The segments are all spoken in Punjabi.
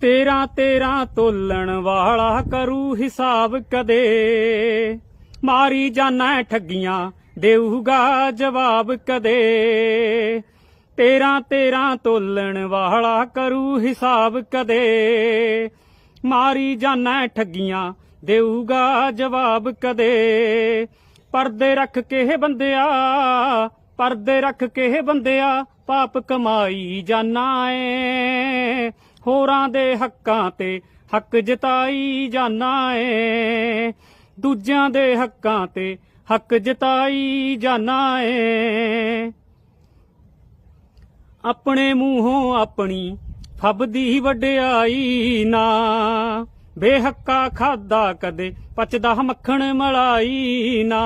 ਤੇਰਾ ਤੇਰਾ ਤੋਲਣ ਵਾਲਾ ਕਰੂ ਹਿਸਾਬ ਕਦੇ। ਮਾਰੀ ਜਾਣਾ ਠੱਗੀਆਂ, ਦੇਊਗਾ ਜਵਾਬ ਕਦੇ। ਤੇਰਾ ਤੇਰਾ ਤੋਲਣ ਵਾਲਾ ਕਰੂ ਹਿਸਾਬ ਕਦੇ। ਮਾਰੀ ਜਾਣਾ ਠੱਗੀਆਂ, ਦੇਊਗਾ ਜਵਾਬ ਕਦੇ। ਪਰਦੇ ਰੱਖ ਕੇ ਬੰਦਿਆ, ਪਰਦੇ ਰੱਖ ਕੇ ਬੰਦਿਆ, ਪਾਪ ਕਮਾਈ ਜਾਣਾ ਏ ਹੋਰਾਂ ਦੇ ਹੱਕਾਂ ਤੇ ਹੱਕ ਜਤਾਈ ਜਾਣਾ ਏ ਦੂਜਿਆਂ ਦੇ ਹੱਕਾਂ ਤੇ ਹੱਕ ਜਤਾਈ ਜਾਣਾ ਏ ਆਪਣੇ ਮੂੰਹੋਂ ਆਪਣੀ ਫੱਬਦੀ ਵਡਿਆਈ ਨਾ। ਬੇਹੱਕਾ ਖਾਦਾ ਕਦੇ ਪਚਦਾ ਮੱਖਣ ਮਲਾਈ ਨਾ।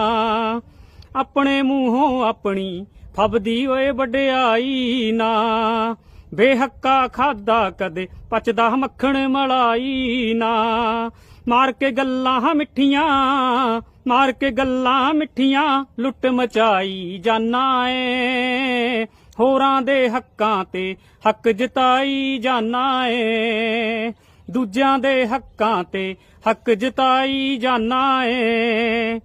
ਆਪਣੇ ਮੂੰਹੋਂ ਆਪਣੀ ਫੱਬਦੀ ਓਏ ਵਡਿਆਈ ਨਾ। ਬੇਹੱਕਾ ਖਾਦਾ ਕਦੇ, ਪਚਦਾ ਮੱਖਣ ਮਲਾਈ ਨਾ। ਮਾਰ ਕੇ ਗੱਲਾਂ ਮਿੱਠੀਆਂ, ਮਾਰ ਕੇ ਗੱਲਾਂ ਮਿੱਠੀਆਂ, ਲੁੱਟ ਮਚਾਈ ਜਾਨਾ ਏ। ਹੋਰਾਂ ਦੇ ਹੱਕਾਂ ਤੇ ਹੱਕ ਜਤਾਈ ਜਾਨਾ ਏ। ਦੂਜਿਆਂ ਦੇ ਹੱਕਾਂ ਤੇ ਹੱਕ ਜਤਾਈ ਜਾਨਾ ਏ।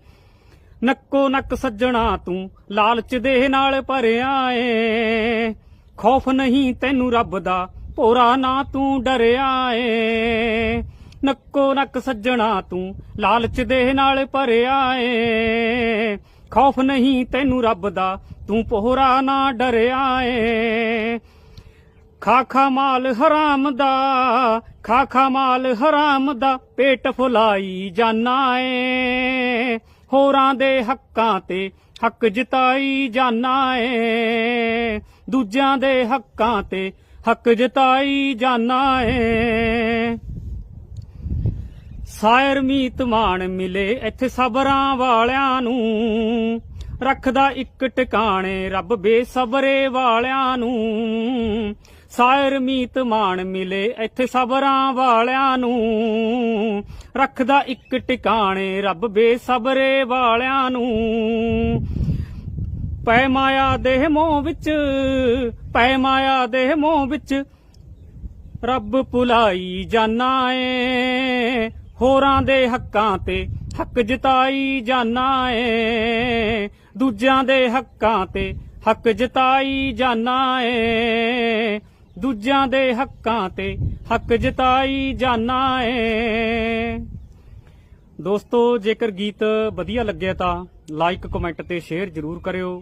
ਨੱਕੋ ਨੱਕ ਸੱਜਣਾ ਤੂੰ, ਲਾਲਚ ਦੇ ਨਾਲ ਭਰਿਆ ਏ। ਖੌਫ ਨਹੀਂ ਤੈਨੂੰ ਰੱਬ ਦਾ, ਭੋਰਾ ਨਾ ਤੂੰ ਡਰਿਆ ਏ। ਨੱਕੋ ਨੱਕ ਸੱਜਣਾ ਤੂੰ, ਲਾਲਚ ਦੇ ਨਾਲ ਭਰਿਆ ਏ। ਖੌਫ ਨਹੀਂ ਤੈਨੂੰ ਰੱਬ ਦਾ, ਤੂੰ ਪੋਹਰਾ ਨਾ ਡਰਿਆ ਏ। ਖਾ ਮਾਲ ਹਰਾਮ ਦਾ, ਖਾਖਾ ਮਾਲ ਹਰਾਮ ਦਾ, ਪੇਟ ਫੁਲਾਈ ਜਾਨਾ ਏ। ਹੋਰਾਂ ਦੇ ਹੱਕਾਂ ਤੇ ਹੱਕ ਜਤਾਈ ਜਾਨਾ ਏ। ਦੂਜਿਆਂ ਦੇ ਹੱਕਾਂ ਤੇ ਹੱਕ ਜਤਾਈ ਜਾਨਾ ਏ ਸਾਇਰ ਮੀਤ ਮਾਨ ਮਿਲੇ ਇੱਥੇ ਸਬਰਾਂ ਵਾਲਿਆਂ ਨੂੰ। ਰੱਖਦਾ ਇੱਕ ਟਿਕਾਣੇ ਰੱਬ ਬੇਸਬਰੇ ਵਾਲਿਆਂ ਨੂੰ। ਸਾਇਰ ਮੀਤ ਮਾਨ ਮਿਲੇ ਇੱਥੇ ਸਬਰਾਂ ਵਾਲਿਆਂ ਨੂੰ। ਰੱਖਦਾ ਇੱਕ ਟਿਕਾਣੇ ਰੱਬ ਬੇਸਬਰੇ ਵਾਲਿਆਂ ਨੂੰ। ਪੈ ਮਾਇਆ ਦੇ ਮੋਹ ਵਿੱਚ, ਪੈ ਮਾਇਆ ਦੇ ਮੋਹ ਵਿੱਚ। ਰੱਬ ਭੁਲਾਈ ਜਾਨਾ ਏ ਹੋਰਾਂ ਦੇ ਹੱਕਾਂ ਤੇ ਹੱਕ ਜਤਾਈ ਜਾਨਾ ਏ ਦੂਜਿਆਂ ਦੇ ਹੱਕਾਂ ਤੇ ਹੱਕ ਜਤਾਈ ਜਾਨਾ ਏ ਦੂਜਿਆਂ ਦੇ ਹੱਕਾਂ ਤੇ ਹੱਕ ਜਤਾਈ ਜਾਨਾ ਏ ਦੋਸਤੋ, ਜੇਕਰ ਗੀਤ ਵਧੀਆ ਲੱਗਿਆ ਤਾਂ ਲਾਈਕ ਕਮੈਂਟ ਤੇ ਸ਼ੇਅਰ ਜ਼ਰੂਰ ਕਰਿਓ।